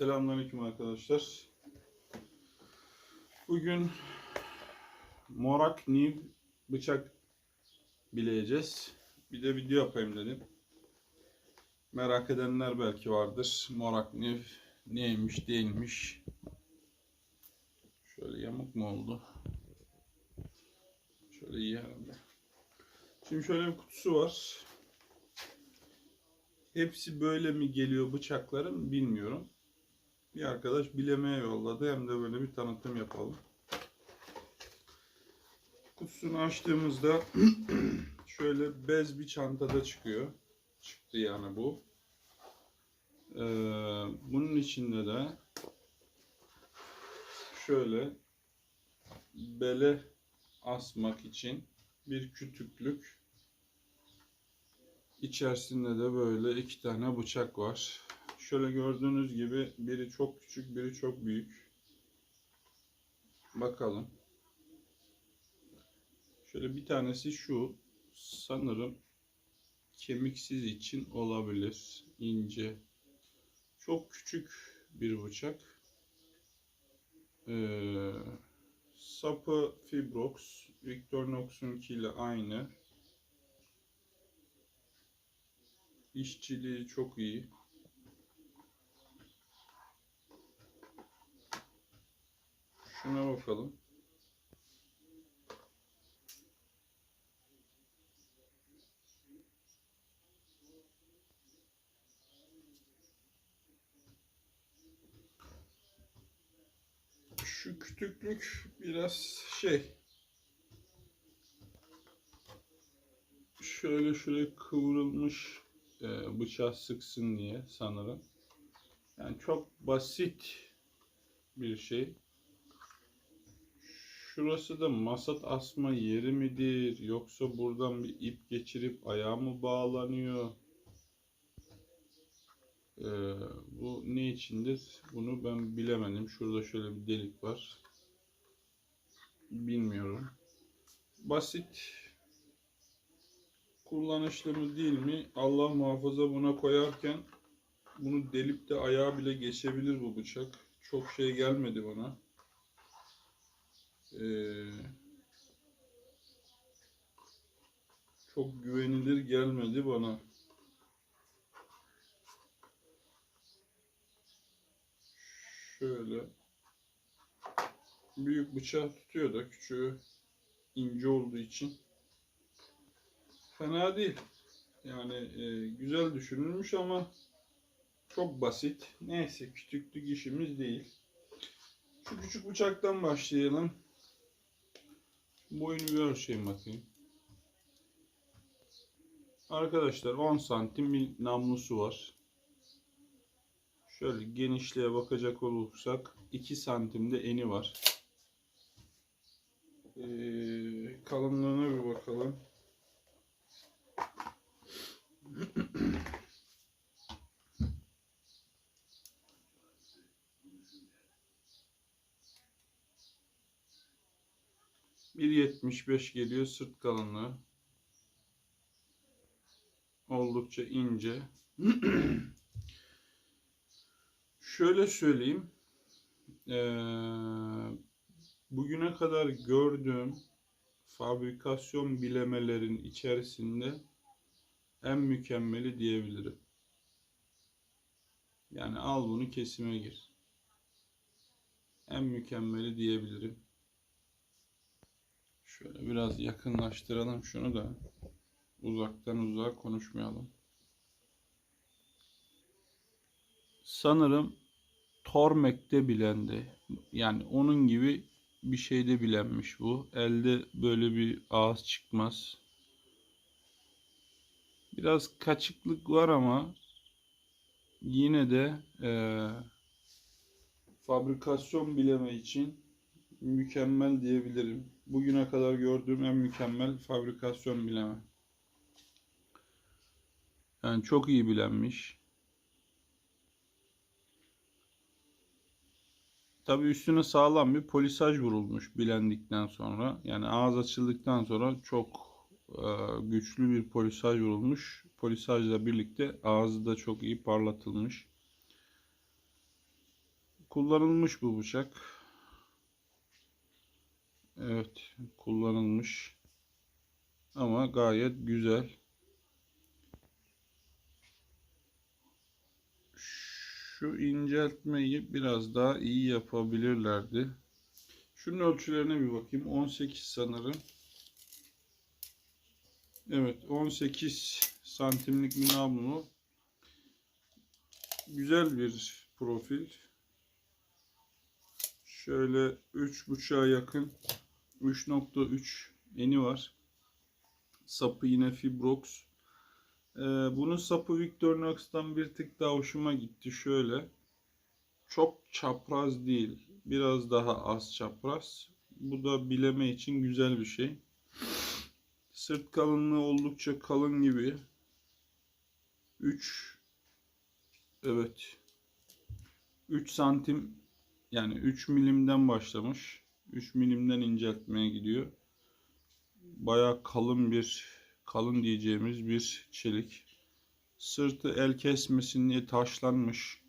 Selamünaleyküm arkadaşlar. Bugün Morak Niv bıçak bileyeceğiz. Bir de video yapayım dedim. Merak edenler belki vardır. Morak Niv neymiş değilmiş. Şöyle yamuk mu oldu? Şöyle iyi herhalde. Şimdi şöyle bir kutusu var. Hepsi böyle mi geliyor bıçakların bilmiyorum. Bir arkadaş bilemeye yolladı. Hem de böyle bir tanıtım yapalım. Kutusunu açtığımızda şöyle bez bir çantada çıkıyor. Çıktı yani bu. Ee, bunun içinde de şöyle bele asmak için bir kütüklük İçerisinde de böyle iki tane bıçak var. Şöyle gördüğünüz gibi biri çok küçük, biri çok büyük. Bakalım. Şöyle bir tanesi şu. Sanırım kemiksiz için olabilir. İnce. Çok küçük bir bıçak. Ee, sapı Fibrox. Victorinox'unki ile aynı. İşçiliği çok iyi. Şuna bakalım. Şu kütüklük biraz şey şöyle şöyle kıvrılmış e, bıçağı sıksın diye sanırım. Yani çok basit bir şey. Şurası da masat asma yeri midir? Yoksa buradan bir ip geçirip ayağı mı bağlanıyor? Ee, bu ne içindir? Bunu ben bilemedim. Şurada şöyle bir delik var. Bilmiyorum. Basit kullanışlı mı değil mi? Allah muhafaza buna koyarken bunu delip de ayağa bile geçebilir bu bıçak. Çok şey gelmedi bana. Ee, çok güvenilir gelmedi bana. Şöyle büyük bıçak tutuyor da küçüğü ince olduğu için fena değil. Yani e, güzel düşünülmüş ama çok basit. Neyse küçüklük işimiz değil. Şu küçük bıçaktan başlayalım. Boyunu bir ölçeyim bakayım. Arkadaşlar 10 santim bir namlusu var. Şöyle genişliğe bakacak olursak 2 santimde eni var. Ee, kalınlığına bir bakalım. Bir yetmiş beş geliyor sırt kalınlığı. Oldukça ince. Şöyle söyleyeyim. Ee, bugüne kadar gördüğüm fabrikasyon bilemelerin içerisinde en mükemmeli diyebilirim. Yani al bunu kesime gir. En mükemmeli diyebilirim. Şöyle biraz yakınlaştıralım şunu da uzaktan uzağa konuşmayalım. Sanırım Tormek'te bilendi. Yani onun gibi bir şeyde bilenmiş bu. Elde böyle bir ağız çıkmaz. Biraz kaçıklık var ama yine de e, fabrikasyon bileme için mükemmel diyebilirim. Bugüne kadar gördüğüm en mükemmel fabrikasyon bileme. Yani çok iyi bilenmiş. Tabi üstüne sağlam bir polisaj vurulmuş bilendikten sonra. Yani ağız açıldıktan sonra çok e, güçlü bir polisaj vurulmuş. Polisajla birlikte ağzı da çok iyi parlatılmış. kullanılmış bu bıçak. Evet, kullanılmış. Ama gayet güzel. Şu inceltmeyi biraz daha iyi yapabilirlerdi. Şunun ölçülerine bir bakayım. 18 sanırım. Evet 18 santimlik bir namlu. Güzel bir profil. Şöyle 3.5'a yakın 3.3 eni var. Sapı yine Fibrox. Ee, bunun sapı Victorinox'tan bir tık daha hoşuma gitti. Şöyle. Çok çapraz değil. Biraz daha az çapraz. Bu da bileme için güzel bir şey. Sırt kalınlığı oldukça kalın gibi. 3 Evet. 3 santim yani 3 milimden başlamış. 3 milimden inceltmeye gidiyor. Baya kalın bir kalın diyeceğimiz bir çelik. Sırtı el kesmesin diye taşlanmış.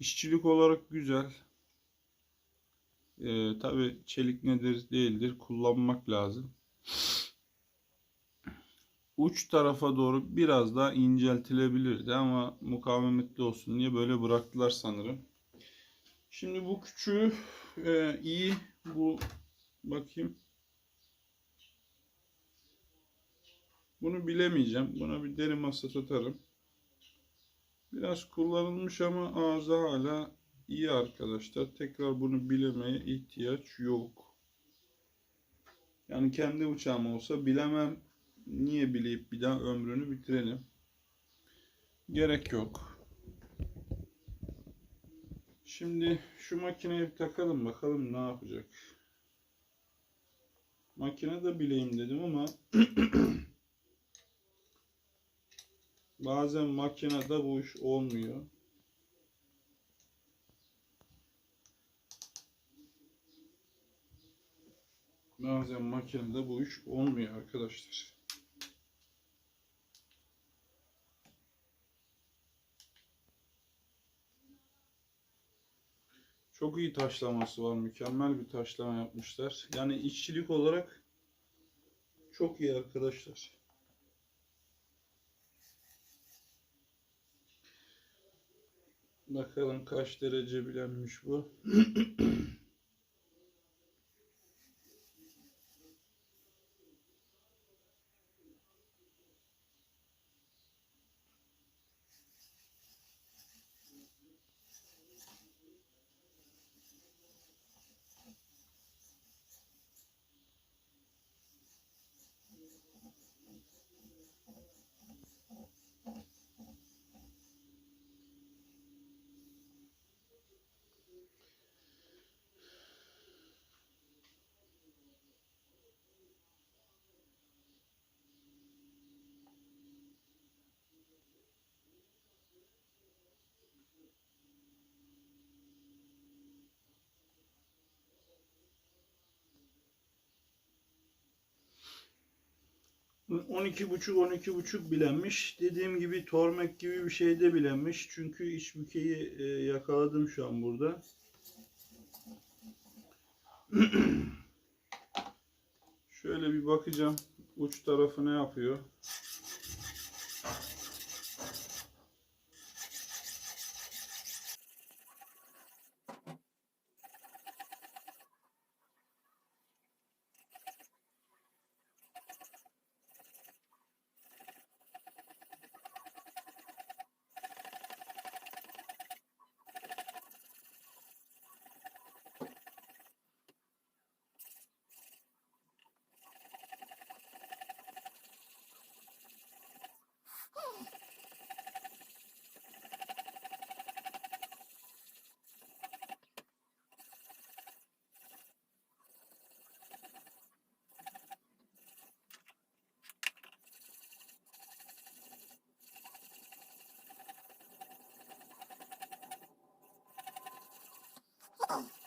İşçilik olarak güzel. Ee, Tabi çelik nedir değildir kullanmak lazım. Uç tarafa doğru biraz daha inceltilebilirdi ama mukavemetli olsun diye böyle bıraktılar sanırım. Şimdi bu küçüğü e, iyi bu bakayım. Bunu bilemeyeceğim. Buna bir deri masa tutarım. Biraz kullanılmış ama ağzı hala iyi arkadaşlar. Tekrar bunu bilemeye ihtiyaç yok. Yani kendi uçağım olsa bilemem. Niye bileyip bir daha ömrünü bitirelim. Gerek yok. Şimdi şu makineyi bir takalım bakalım ne yapacak. Makine de bileyim dedim ama bazen makinede bu iş olmuyor. Bazen makinede bu iş olmuyor arkadaşlar. Çok iyi taşlaması var. Mükemmel bir taşlama yapmışlar. Yani işçilik olarak çok iyi arkadaşlar. Bakalım kaç derece bilenmiş bu. ...12 buçuk 12 buçuk bilenmiş. Dediğim gibi tormek gibi bir şeyde bilenmiş. Çünkü iç bükeyi e, yakaladım şu an burada. Şöyle bir bakacağım. Uç tarafı ne yapıyor? Wow.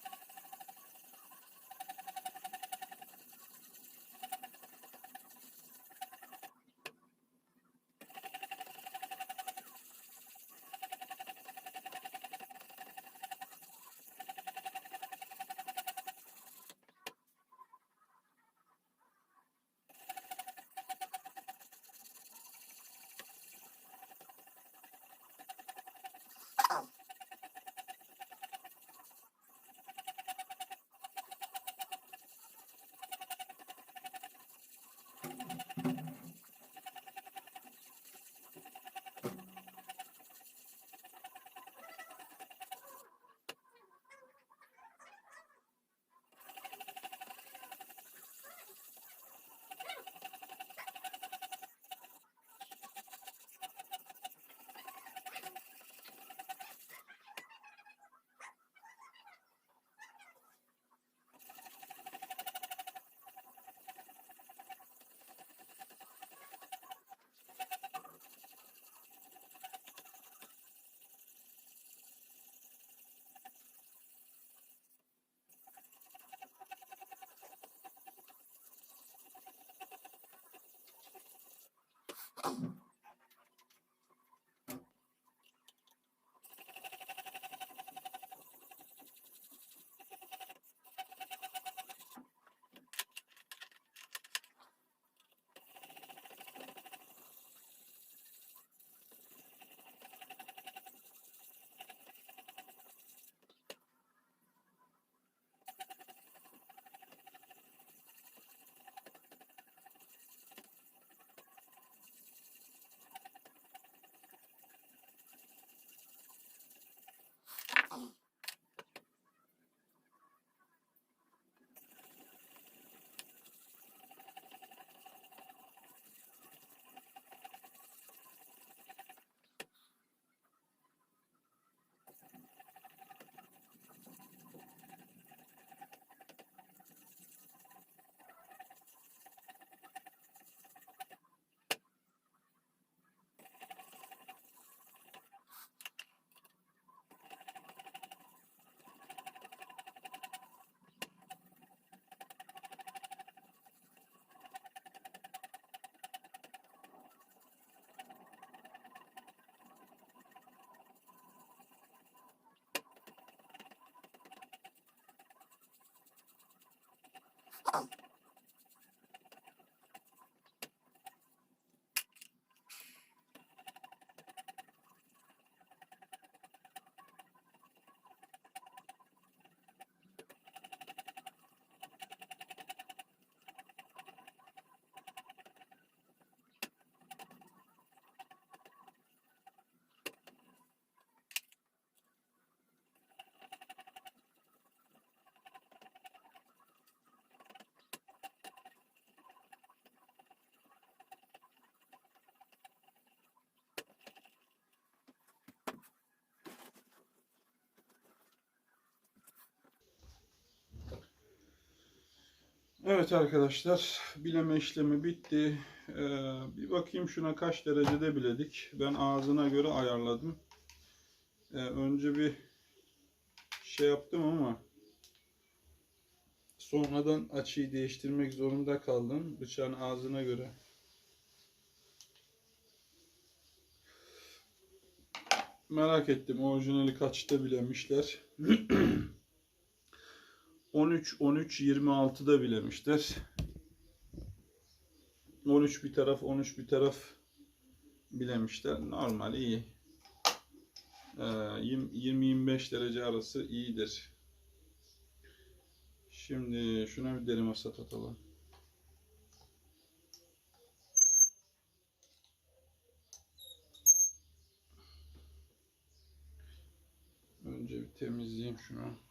Um, Evet arkadaşlar, bileme işlemi bitti. Ee, bir bakayım şuna kaç derecede biledik. Ben ağzına göre ayarladım. Ee, önce bir şey yaptım ama sonradan açıyı değiştirmek zorunda kaldım. Bıçağın ağzına göre. Merak ettim orijinali kaçta bilemişler. 13 13 26'da bilemişler. 13 bir taraf 13 bir taraf bilemişler. Normal iyi. Ee, 20-25 derece arası iyidir. Şimdi şuna bir deri masat atalım. Önce bir temizleyeyim şunu.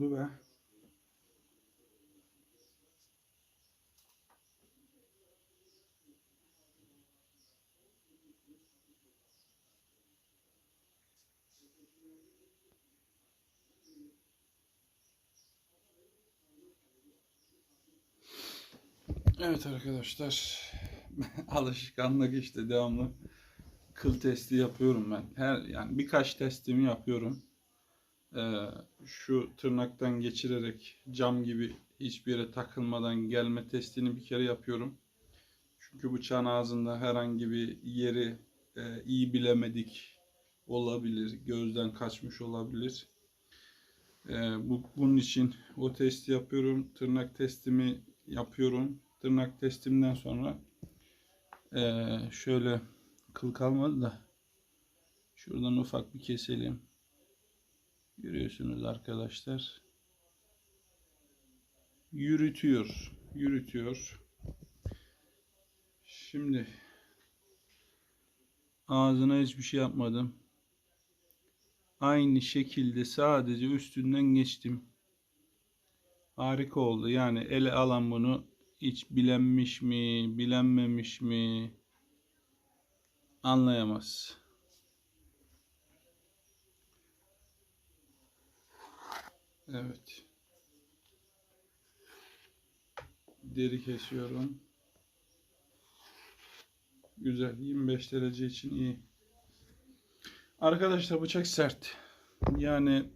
vurdu ve Evet arkadaşlar alışkanlık işte devamlı kıl testi yapıyorum ben. Her yani birkaç testimi yapıyorum. Ee, şu tırnaktan geçirerek cam gibi hiçbir yere takılmadan gelme testini bir kere yapıyorum. Çünkü bıçağın ağzında herhangi bir yeri e, iyi bilemedik olabilir, gözden kaçmış olabilir. E, bu bunun için o testi yapıyorum. Tırnak testimi yapıyorum. Tırnak testimden sonra e, şöyle kıl kalmadı da şuradan ufak bir keselim. Görüyorsunuz arkadaşlar. Yürütüyor. Yürütüyor. Şimdi ağzına hiçbir şey yapmadım. Aynı şekilde sadece üstünden geçtim. Harika oldu. Yani ele alan bunu hiç bilenmiş mi, bilenmemiş mi anlayamaz. Evet. Deri kesiyorum. Güzel. 25 derece için iyi. Arkadaşlar bıçak sert. Yani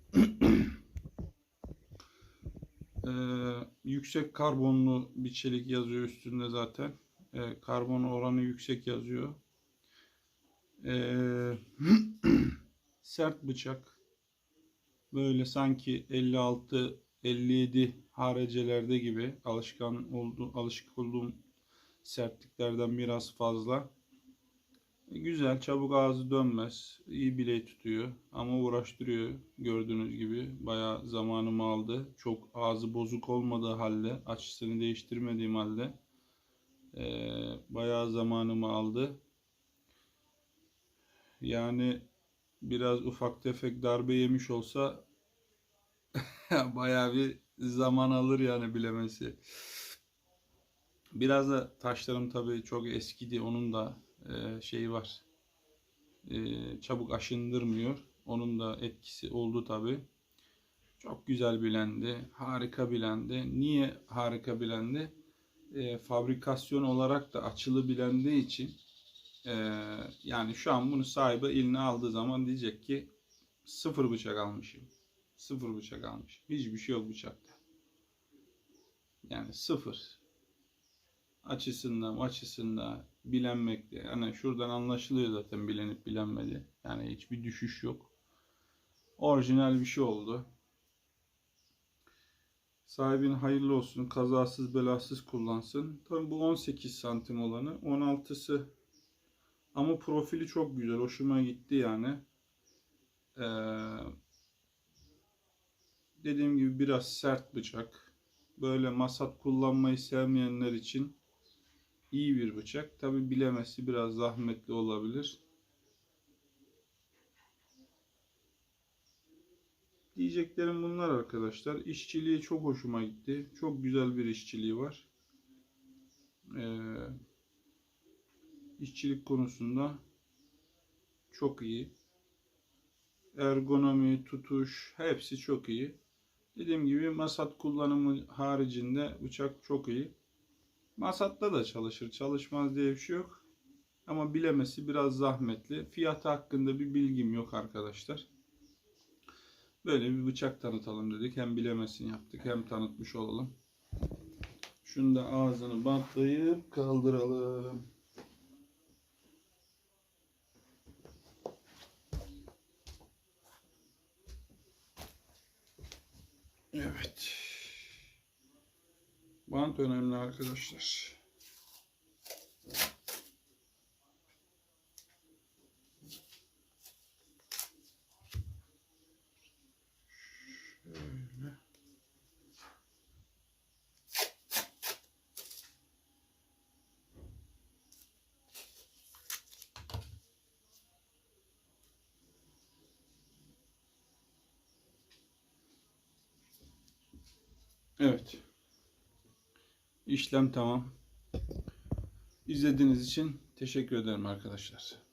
eee, yüksek karbonlu bir çelik yazıyor üstünde zaten. Eee, karbon oranı yüksek yazıyor. Eee, sert bıçak. Böyle sanki 56 57 harecelerde gibi alışkan oldu alışık olduğum sertliklerden biraz fazla. E, Güzel, çabuk ağzı dönmez. iyi bileği tutuyor ama uğraştırıyor. Gördüğünüz gibi bayağı zamanımı aldı. Çok ağzı bozuk olmadığı halde, açısını değiştirmediğim halde e, bayağı zamanımı aldı. Yani biraz ufak tefek darbe yemiş olsa bayağı bir zaman alır yani bilemesi. Biraz da taşlarım tabii çok eskidi. Onun da e, şeyi var. E, çabuk aşındırmıyor. Onun da etkisi oldu tabii. Çok güzel bilendi. Harika bilendi. Niye harika bilendi? E, fabrikasyon olarak da açılı bilendiği için e, yani şu an bunu sahibi eline aldığı zaman diyecek ki sıfır bıçak almışım. Sıfır bıçak almışım. Hiçbir şey yok bıçakta. Yani sıfır açısından açısında bilenmekte. Yani şuradan anlaşılıyor zaten bilenip bilenmedi. Yani hiçbir düşüş yok. Orijinal bir şey oldu. Sahibine hayırlı olsun. Kazasız belasız kullansın. Tabii bu 18 santim olanı. 16'sı ama profili çok güzel. Hoşuma gitti yani. Ee, dediğim gibi biraz sert bıçak. Böyle masat kullanmayı sevmeyenler için iyi bir bıçak. Tabi bilemesi biraz zahmetli olabilir. Diyeceklerim bunlar arkadaşlar. İşçiliği çok hoşuma gitti. Çok güzel bir işçiliği var. Ee, işçilik konusunda çok iyi. Ergonomi, tutuş hepsi çok iyi. Dediğim gibi masat kullanımı haricinde bıçak çok iyi. Masatta da çalışır. Çalışmaz diye bir şey yok. Ama bilemesi biraz zahmetli. Fiyatı hakkında bir bilgim yok arkadaşlar. Böyle bir bıçak tanıtalım dedik. Hem bilemesini yaptık hem tanıtmış olalım. Şunu da ağzını bantlayıp kaldıralım. Evet. Bant önemli arkadaşlar. Şöyle. Evet. İşlem tamam. İzlediğiniz için teşekkür ederim arkadaşlar.